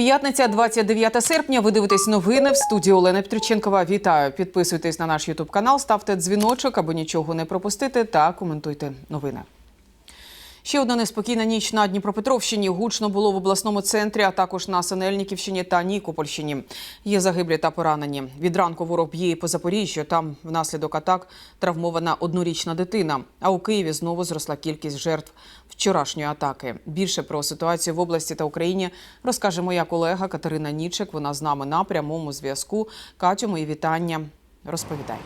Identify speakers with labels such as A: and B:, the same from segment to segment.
A: П'ятниця, 29 серпня. Ви дивитесь новини в студії Олена Петриченкова. Вітаю! Підписуйтесь на наш Ютуб канал, ставте дзвіночок, аби нічого не пропустити, та коментуйте новини. Ще одна неспокійна ніч на Дніпропетровщині. Гучно було в обласному центрі, а також на Синельниківщині та Нікопольщині. Є загиблі та поранені. Від ранку ворог б'є по Запоріжжю. Там внаслідок атак травмована однорічна дитина. А у Києві знову зросла кількість жертв вчорашньої атаки. Більше про ситуацію в області та Україні розкаже моя колега Катерина Нічик. Вона з нами на прямому зв'язку. Катю, мої вітання. Розповідай.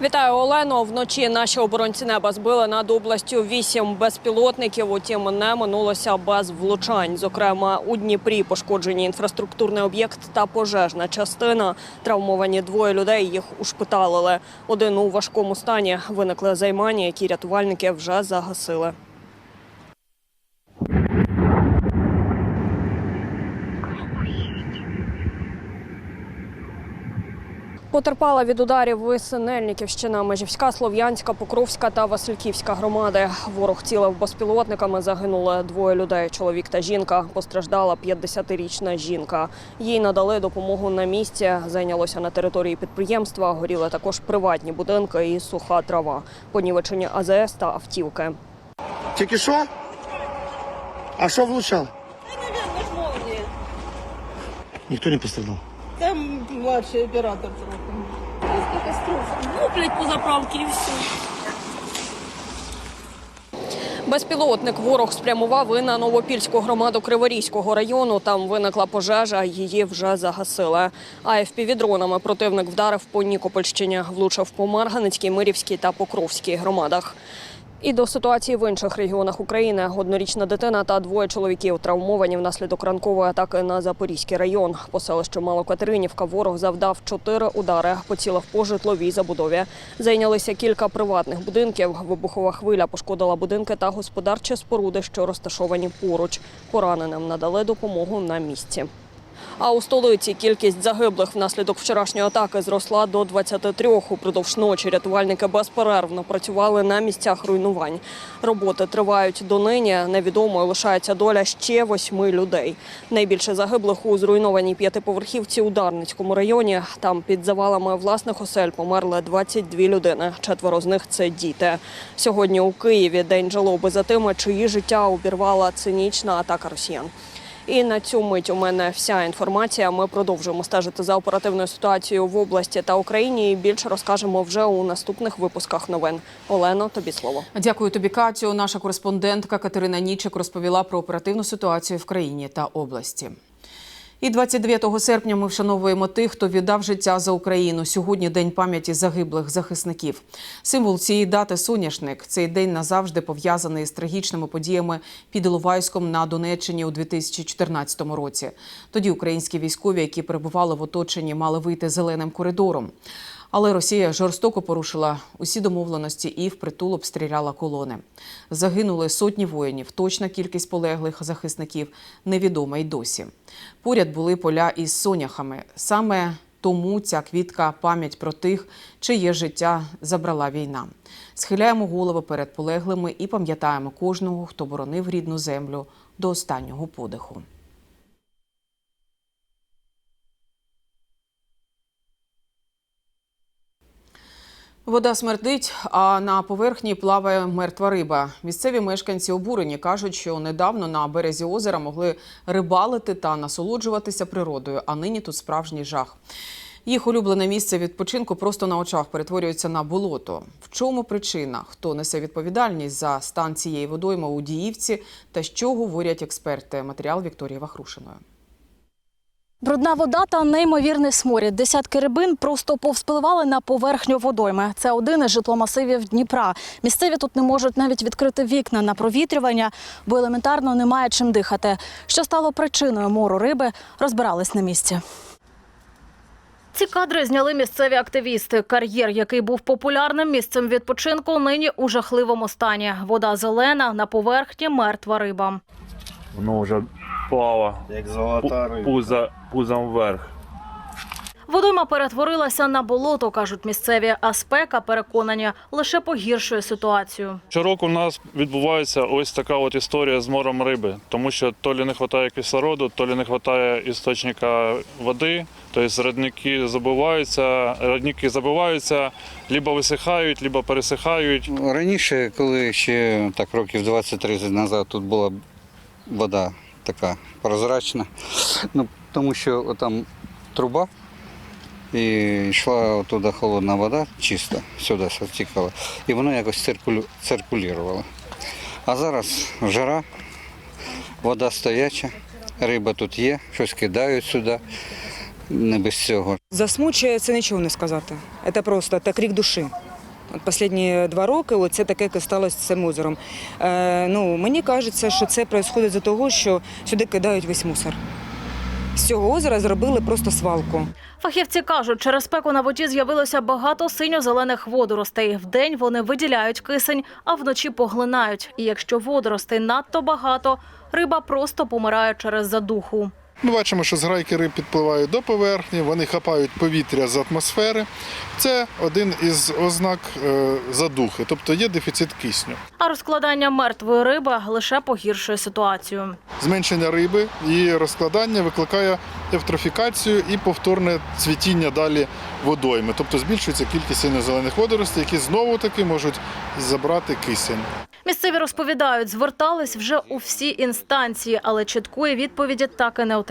B: Вітаю Олено. Вночі наші оборонці неба збили над областю вісім безпілотників. Утім, не минулося без влучань. Зокрема, у Дніпрі пошкоджені інфраструктурний об'єкт та пожежна частина. Травмовані двоє людей. Їх ушпиталили. Один у важкому стані. Виникли займання, які рятувальники вже загасили. Потерпала від ударів і Синельниківщина, Межівська, Слов'янська, Покровська та Васильківська громади. Ворог цілив безпілотниками. Загинули двоє людей. Чоловік та жінка. Постраждала 50-річна жінка. Їй надали допомогу на місці. Зайнялося на території підприємства. Горіли також приватні будинки і суха трава. Понівечені АЗС та автівки.
C: Тільки що? А що влучав? Ніхто не пострадав.
D: Там младший оператор Луплять по заправці і все.
B: Безпілотник ворог спрямував і на Новопільську громаду Криворізького району. Там виникла пожежа, її вже загасили. А FPV-дронами противник вдарив по Нікопольщині, влучив по Марганицькій, Мирівській та Покровській громадах. І до ситуації в інших регіонах України однорічна дитина та двоє чоловіків травмовані внаслідок ранкової атаки на Запорізький район. По селищу Малокатеринівка ворог завдав чотири удари, поцілив по житловій забудові. Зайнялися кілька приватних будинків. Вибухова хвиля пошкодила будинки та господарчі споруди, що розташовані поруч. Пораненим надали допомогу на місці. А у столиці кількість загиблих внаслідок вчорашньої атаки зросла до 23. Упродовж ночі рятувальники безперервно працювали на місцях руйнувань. Роботи тривають донині. Невідомою лишається доля ще восьми людей. Найбільше загиблих у зруйнованій п'ятиповерхівці у Дарницькому районі. Там під завалами власних осель померли 22 людини. Четверо з них це діти. Сьогодні у Києві день жалоби за тими, чиї життя обірвала цинічна атака росіян. І на цю мить у мене вся інформація. Ми продовжуємо стежити за оперативною ситуацією в області та Україні. І більше розкажемо вже у наступних випусках новин. Олено, тобі слово.
A: Дякую тобі, Катю. Наша кореспондентка Катерина Нічик розповіла про оперативну ситуацію в країні та області. І 29 серпня ми вшановуємо тих, хто віддав життя за Україну. Сьогодні день пам'яті загиблих захисників. Символ цієї дати соняшник. Цей день назавжди пов'язаний з трагічними подіями під Іловайськом на Донеччині у 2014 році. Тоді українські військові, які перебували в оточенні, мали вийти зеленим коридором. Але Росія жорстоко порушила усі домовленості і впритул обстріляла колони. Загинули сотні воїнів. Точна кількість полеглих захисників невідома й досі. Поряд були поля із соняхами. Саме тому ця квітка пам'ять про тих, чиє життя забрала війна. Схиляємо голови перед полеглими і пам'ятаємо кожного, хто боронив рідну землю до останнього подиху. Вода смердить, а на поверхні плаває мертва риба. Місцеві мешканці обурені кажуть, що недавно на березі озера могли рибалити та насолоджуватися природою, а нині тут справжній жах. Їх улюблене місце відпочинку просто на очах перетворюється на болото. В чому причина? Хто несе відповідальність за стан цієї водойми у Діївці та що говорять експерти? Матеріал Вікторії Вахрушиної.
E: Брудна вода та неймовірний сморід. Десятки рибин просто повспливали на поверхню водойми. Це один із житломасивів Дніпра. Місцеві тут не можуть навіть відкрити вікна на провітрювання, бо елементарно немає чим дихати. Що стало причиною мору риби, розбирались на місці. Ці кадри зняли місцеві активісти. Кар'єр, який був популярним місцем відпочинку, нині у жахливому стані. Вода зелена, на поверхні мертва риба.
F: Воно вже впало
C: Як золота
F: пу- пуза, пузом вверх.
E: Водойма перетворилася на болото, кажуть місцеві, а спека, переконані, лише погіршує ситуацію.
F: Щороку у нас відбувається ось така от історія з морем риби, тому що то лі не вистачає кислороду, то лі не вистачає істочника води, тобто родники забиваються, родники забиваються, либо висихають, либо пересихають.
G: Раніше, коли ще так років 20-30 назад тут була вода така прозрачна, ну, тому що там труба і йшла туди холодна вода, чиста, сюди стікала, і вона якось циркулю, циркулювала. А зараз жара, вода стояча, риба тут є, щось кидають сюди, не без цього.
H: Засмучує це нічого не сказати. Це просто це крик душі. Останні два роки от це таке як сталося з цим озером. Е, ну, мені кажеться, що це відбувається з-за того, що сюди кидають весь мусор. З цього озера зробили просто свалку.
E: Фахівці кажуть, через спеку на воді з'явилося багато синьо-зелених водоростей. Вдень вони виділяють кисень, а вночі поглинають. І якщо водоростей надто багато, риба просто помирає через задуху.
I: Ми бачимо, що зграйки риб підпливають до поверхні, вони хапають повітря з атмосфери. Це один із ознак е, задухи, тобто є дефіцит кисню.
E: А розкладання мертвої риби лише погіршує ситуацію.
I: Зменшення риби і розкладання викликає евтрофікацію і повторне цвітіння далі водойми, тобто збільшується кількість синьо-зелених водоростей, які знову таки можуть забрати кисень.
E: Місцеві розповідають, звертались вже у всі інстанції, але чіткої відповіді так і не отримали.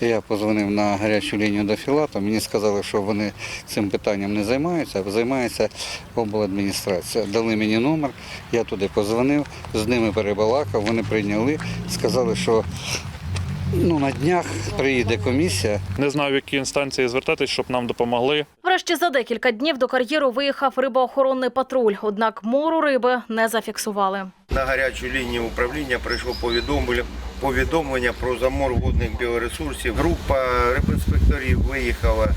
G: Я позвонив на гарячу лінію до Філата. Мені сказали, що вони цим питанням не займаються, а займається обладміністрація. Дали мені номер, я туди позвонив, з ними перебалакав, вони прийняли, сказали, що ну, на днях приїде комісія.
F: Не знаю, в які інстанції звертатись, щоб нам допомогли.
E: Врешті за декілька днів до кар'єру виїхав рибоохоронний патруль, однак мору риби не зафіксували.
J: На гарячу лінію управління прийшло повідомлення, повідомлення про замор водних біоресурсів. Група рибінспекторів виїхала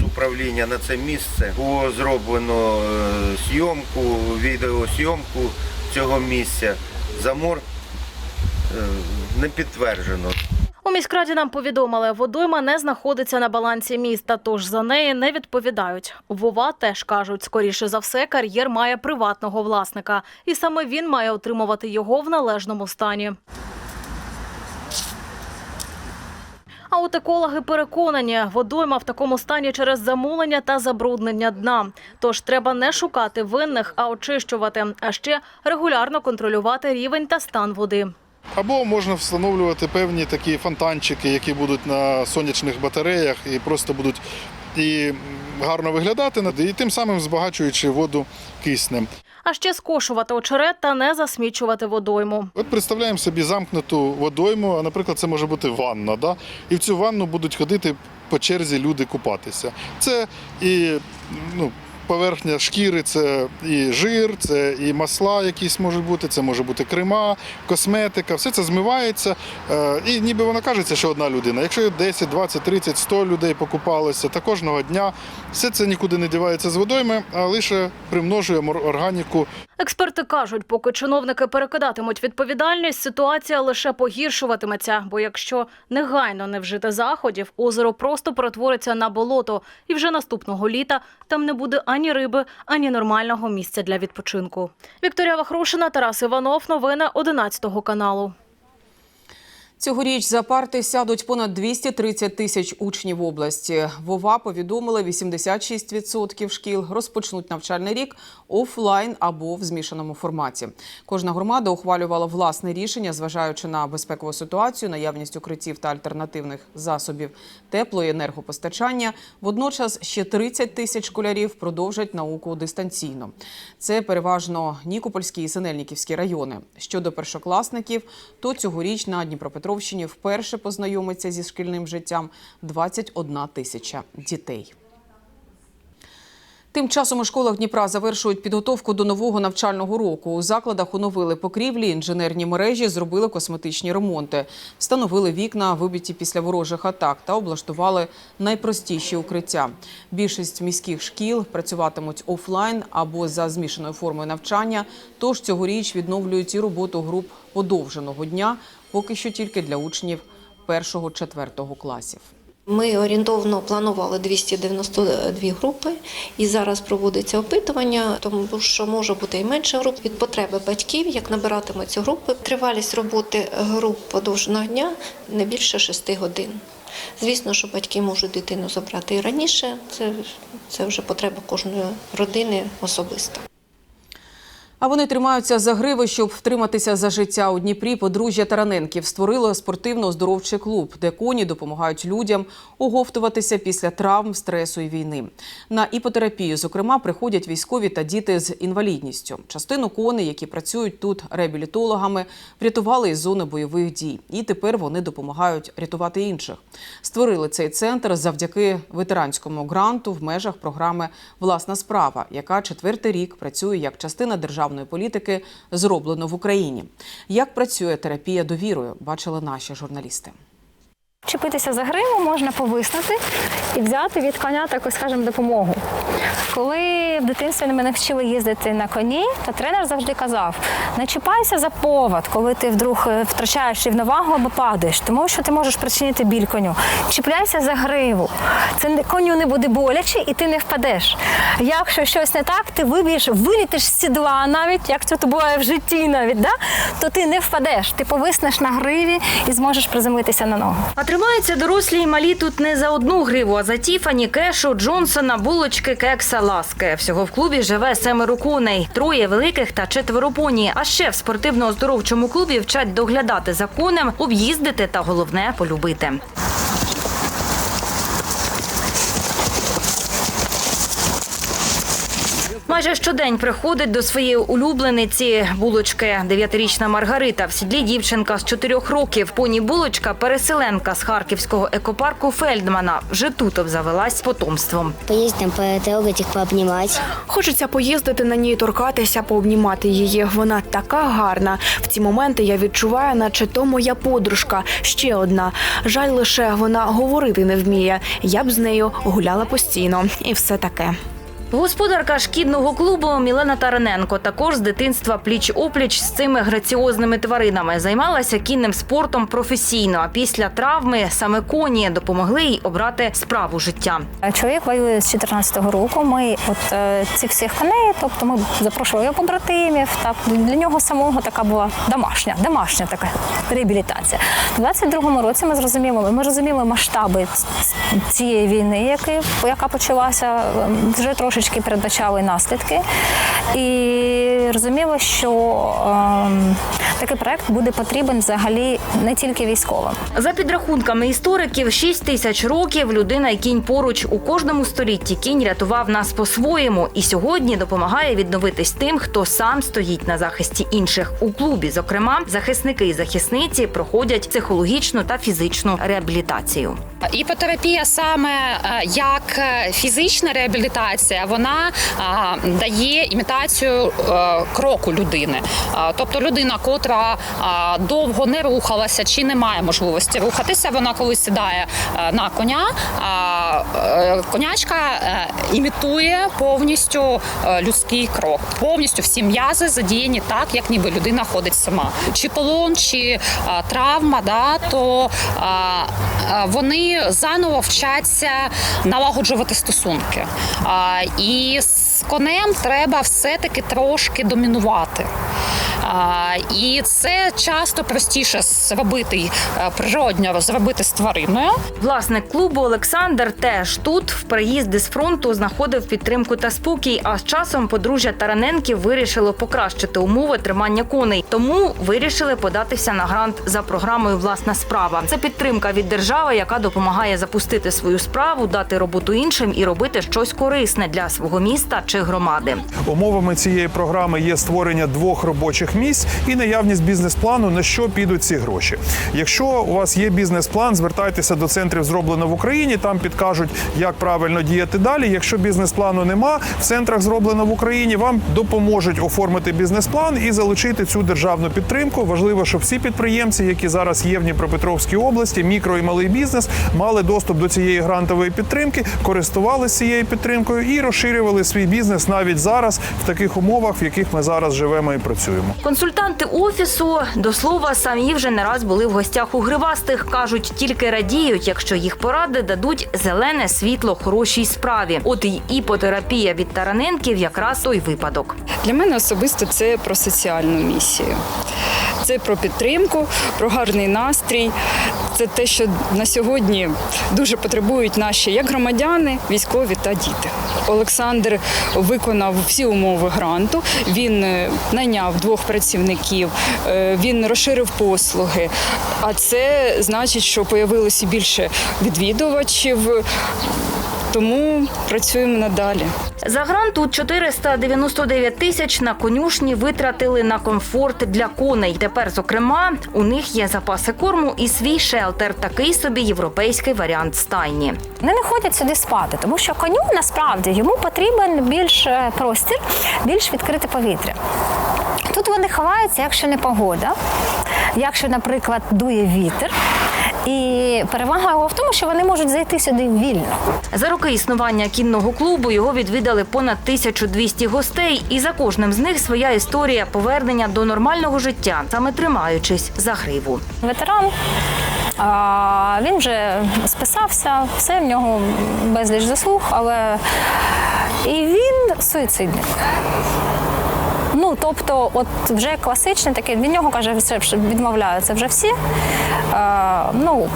J: з управління на це місце. Було зроблено е, зйомку, відеозйомку цього місця. Замор е, не підтверджено.
E: У міськраді нам повідомили, водойма не знаходиться на балансі міста, тож за неї не відповідають. Вова теж кажуть, скоріше за все, кар'єр має приватного власника, і саме він має отримувати його в належному стані. А екологи переконані, водойма в такому стані через замулення та забруднення дна. Тож треба не шукати винних, а очищувати, а ще регулярно контролювати рівень та стан води.
I: Або можна встановлювати певні такі фонтанчики, які будуть на сонячних батареях і просто будуть і гарно виглядати, і тим самим збагачуючи воду киснем.
E: А ще скошувати очерет та не засмічувати водойму.
I: От представляємо собі замкнуту водойму, наприклад, це може бути ванна. Да? І в цю ванну будуть ходити по черзі люди купатися. Це і ну, поверхня шкіри, це і жир, це і масла якісь можуть бути, це може бути крема, косметика, все це змивається. Е, І ніби воно кажеться, що одна людина. Якщо 10, 20, 30, 100 людей покупалося, та кожного дня все це нікуди не дівається з водойми, а лише примножує органіку
E: Експерти кажуть, поки чиновники перекидатимуть відповідальність, ситуація лише погіршуватиметься. Бо якщо негайно не вжити заходів, озеро просто перетвориться на болото, і вже наступного літа там не буде ані риби, ані нормального місця для відпочинку. Вікторія Вахрушина, Тарас Іванов. Новини 11 каналу.
A: Цьогоріч за парти сядуть понад 230 тисяч учнів області. Вова повідомили, 86% шкіл розпочнуть навчальний рік офлайн або в змішаному форматі. Кожна громада ухвалювала власне рішення, зважаючи на безпекову ситуацію, наявність укриттів та альтернативних засобів тепло- і енергопостачання. Водночас ще 30 тисяч школярів продовжать науку дистанційно. Це переважно Нікопольські і Синельниківські райони. Щодо першокласників, то цьогоріч на Дніпропетровщині вперше познайомиться зі шкільним життям 21 тисяча дітей. Тим часом у школах Дніпра завершують підготовку до нового навчального року. У закладах оновили покрівлі, інженерні мережі, зробили косметичні ремонти, встановили вікна, вибиті після ворожих атак, та облаштували найпростіші укриття. Більшість міських шкіл працюватимуть офлайн або за змішаною формою навчання. Тож цьогоріч відновлюють і роботу груп подовженого дня, поки що тільки для учнів першого-четвертого класів.
K: Ми орієнтовно планували 292 групи, і зараз проводиться опитування, тому що може бути і менше груп від потреби батьків, як набиратимуться групи. Тривалість роботи груп подовженого дня не більше 6 годин. Звісно, що батьки можуть дитину забрати і раніше. Це, це вже потреба кожної родини особиста.
A: А вони тримаються за гриви, щоб втриматися за життя у Дніпрі. Подружжя Тараненків створило спортивно-оздоровчий клуб, де коні допомагають людям оговтуватися після травм, стресу і війни. На іпотерапію, зокрема, приходять військові та діти з інвалідністю. Частину коней, які працюють тут реабілітологами, врятували із зони бойових дій. І тепер вони допомагають рятувати інших. Створили цей центр завдяки ветеранському гранту в межах програми Власна справа, яка четвертий рік працює як частина державної політики зроблено в Україні. Як працює терапія довірою, бачили наші журналісти.
L: Чепитися за гриву можна повиснути і взяти від коня таку, скажімо, допомогу. Коли в дитинстві мене вчили їздити на коні, то тренер завжди казав: не чіпайся за повод, коли ти вдруг е, втрачаєш рівновагу або падаєш, тому що ти можеш причинити біль коню. Чіпляйся за гриву. Це коню не буде боляче і ти не впадеш. Якщо щось не так, ти виб'єш, вилітиш з сідла, навіть як це то буває в житті, навіть да? то ти не впадеш. Ти повиснеш на гриві і зможеш приземлитися на ногу.
M: Тримаються дорослі й малі тут не за одну гриву, а за Тіфані, Кешу, Джонсона, булочки, кекса, ласки. Всього в клубі живе семеро коней, троє великих та четверо поні. А ще в спортивно-оздоровчому клубі вчать доглядати за конем, об'їздити та головне полюбити. Майже щодень приходить до своєї улюблениці булочки. Дев'ятирічна Маргарита в сідлі дівчинка з чотирьох років. Поні булочка переселенка з харківського екопарку Фельдмана. Вже тут обзавелась з потомством.
N: Поїздимо, потрогати їх, пообнімати.
O: Хочеться поїздити на ній, торкатися, пообнімати її. Вона така гарна. В ці моменти я відчуваю, наче то моя подружка. Ще одна. Жаль лише вона говорити не вміє. Я б з нею гуляла постійно, і все таке.
M: Господарка шкідного клубу Мілена Тараненко також з дитинства пліч-опліч з цими граціозними тваринами займалася кінним спортом професійно. А після травми саме коні допомогли їй обрати справу життя.
L: Чоловік воює з 14-го року. Ми от е, цих всіх коней, тобто ми запрошували його побратимів. Так для нього самого така була домашня, домашня така реабілітація. У 22-му році ми зрозуміли, ми розуміли масштаби цієї війни, яка почалася вже трошечки передбачали наслідки, і розуміли, що ем, такий проект буде потрібен взагалі не тільки військовим.
M: За підрахунками істориків, 6 тисяч років людина і кінь поруч у кожному столітті кінь рятував нас по-своєму і сьогодні допомагає відновитись тим, хто сам стоїть на захисті інших у клубі. Зокрема, захисники і захисниці проходять психологічну та фізичну реабілітацію.
P: Іпотерапія саме е, як е, фізична реабілітація, вона дає імітацію е, кроку людини. Тобто людина, котра довго не рухалася чи не має можливості рухатися, вона коли сідає е, на коня, е, е, конячка імітує повністю людський крок. Повністю всі м'язи задіяні так, як ніби людина ходить сама. Чи полон, чи травма, да, то вони заново вчаться налагоджувати стосунки. І з конем треба все-таки трошки домінувати. І це часто простіше зробити е, природньо зробити з твариною.
M: Власник клубу Олександр теж тут в приїзди з фронту знаходив підтримку та спокій. А з часом подружжя Тараненків вирішило покращити умови тримання коней. Тому вирішили податися на грант за програмою Власна справа. Це підтримка від держави, яка допомагає запустити свою справу, дати роботу іншим і робити щось корисне для свого міста чи громади.
Q: Умовами цієї програми є створення двох робочих місць і наявність бізнес-плану, на що підуть ці гроші. Якщо у вас є бізнес-план, звертайтеся до центрів зроблено в Україні. Там підкажуть, як правильно діяти далі. Якщо бізнес-плану нема, в центрах зроблено в Україні вам допоможуть оформити бізнес-план і залучити цю державну підтримку. Важливо, щоб всі підприємці, які зараз є в Дніпропетровській області, мікро і малий бізнес, мали доступ до цієї грантової підтримки, користувалися цією підтримкою і розширювали свій бізнес навіть зараз в таких умовах, в яких ми зараз живемо і працюємо.
M: Консультанти офісу до слова самі вже не раз були в гостях у гривастих. кажуть, тільки радіють, якщо їх поради дадуть зелене світло хорошій справі. От і іпотерапія від тараненків якраз той випадок.
R: Для мене особисто це про соціальну місію. Це про підтримку, про гарний настрій. Це те, що на сьогодні дуже потребують наші як громадяни, військові та діти. Олександр виконав всі умови гранту. Він е, найняв двох працівників, е, він розширив послуги. А це значить, що появилося більше відвідувачів. Тому працюємо надалі.
M: За грант тут 499 тисяч на конюшні витратили на комфорт для коней. Тепер, зокрема, у них є запаси корму і свій шелтер, такий собі європейський варіант стайні.
L: Вони не ходять сюди спати, тому що коню насправді йому потрібен більш е, простір, більш відкрите повітря. Тут вони ховаються, якщо не погода, якщо, наприклад, дує вітер. І перевага його в тому, що вони можуть зайти сюди вільно.
M: За роки існування кінного клубу його відвідали понад 1200 гостей, і за кожним з них своя історія повернення до нормального життя, саме тримаючись за гриву.
L: Ветеран а, він вже списався, все в нього безліч заслуг, але і він суїцидник. Ну, тобто, от вже класичний такий, від нього каже, все відмовляються вже всі. Е, ну,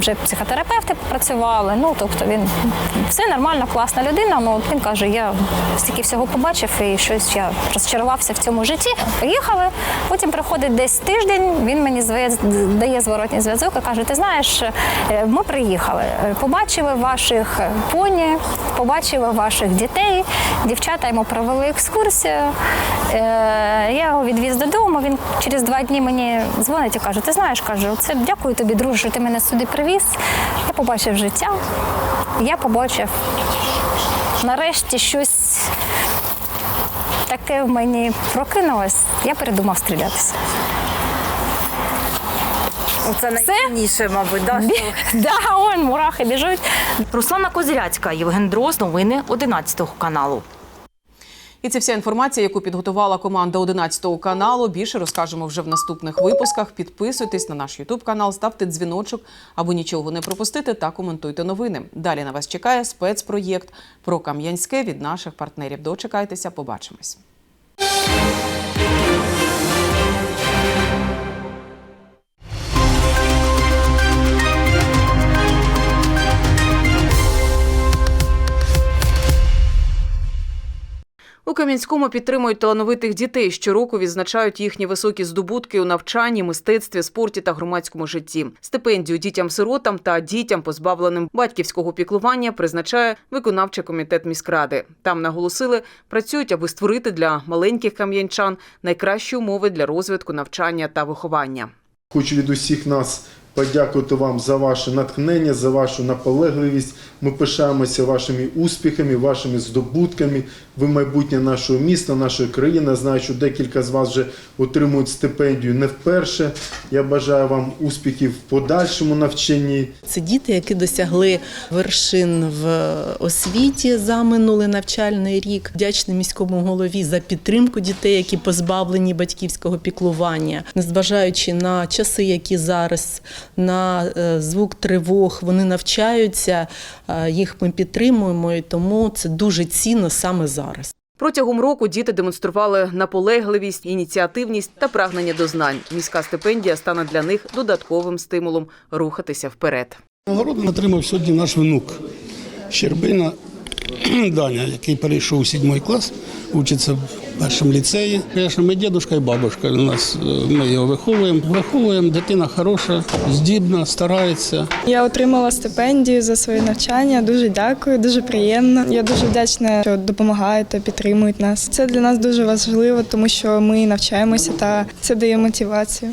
L: вже психотерапевти працювали. Ну, тобто він все нормально, класна людина. Ну він каже, я стільки всього побачив і щось я розчарувався в цьому житті. Поїхали. Потім приходить десь тиждень. Він мені дає зворотній зв'язок і каже: Ти знаєш, е, ми приїхали, побачили ваших поні, побачили ваших дітей. Дівчата йому провели екскурсію. Е, Я його відвіз додому. Він через два дні мені дзвонить і каже: Ти знаєш, каже, це дякую тобі, друже, що ти мене сюди привіз. Я побачив життя. Я побачив нарешті щось таке в мені прокинулось. Я передумав стрілятися.
M: Це найцінніше, мабуть, да?
L: Да, он мурахи біжуть.
M: Руслана Козиряцька, Євген Дрозд, новини 11 каналу.
A: І це вся інформація, яку підготувала команда 11 каналу. Більше розкажемо вже в наступних випусках. Підписуйтесь на наш Ютуб канал, ставте дзвіночок, аби нічого не пропустити та коментуйте новини. Далі на вас чекає спецпроєкт про Кам'янське від наших партнерів. Дочекайтеся, побачимось. Кам'янському підтримують талановитих дітей. Щороку відзначають їхні високі здобутки у навчанні, мистецтві, спорті та громадському житті. Стипендію дітям-сиротам та дітям, позбавленим батьківського піклування, призначає виконавчий комітет міськради. Там наголосили, працюють, аби створити для маленьких кам'янчан найкращі умови для розвитку навчання та виховання.
S: Хочу від усіх нас подякувати вам за ваше натхнення, за вашу наполегливість. Ми пишаємося вашими успіхами, вашими здобутками. Ви майбутнє нашого міста, нашої країни. Знаю, що декілька з вас вже отримують стипендію не вперше. Я бажаю вам успіхів в подальшому навчанні.
T: Це діти, які досягли вершин в освіті за минулий навчальний рік. Вдячний міському голові за підтримку дітей, які позбавлені батьківського піклування, незважаючи на часи, які зараз на е, звук тривог вони навчаються. е, Їх ми підтримуємо, і тому це дуже цінно саме зараз.
A: Протягом року діти демонстрували наполегливість, ініціативність та прагнення до знань. Міська стипендія стане для них додатковим стимулом рухатися вперед.
U: Нагороду отримав сьогодні наш внук Щербина Даня, який перейшов у сьомий клас, учиться в першому ліцеї. Звісно, ми дідушка і бабушка. У нас е, ми його виховуємо. Виховуємо, дитина хороша, здібна, старається.
V: Я отримала стипендію за своє навчання. Дуже дякую, дуже приємно. Я дуже вдячна, що допомагають та підтримують нас. Це для нас дуже важливо, тому що ми навчаємося та це дає мотивацію.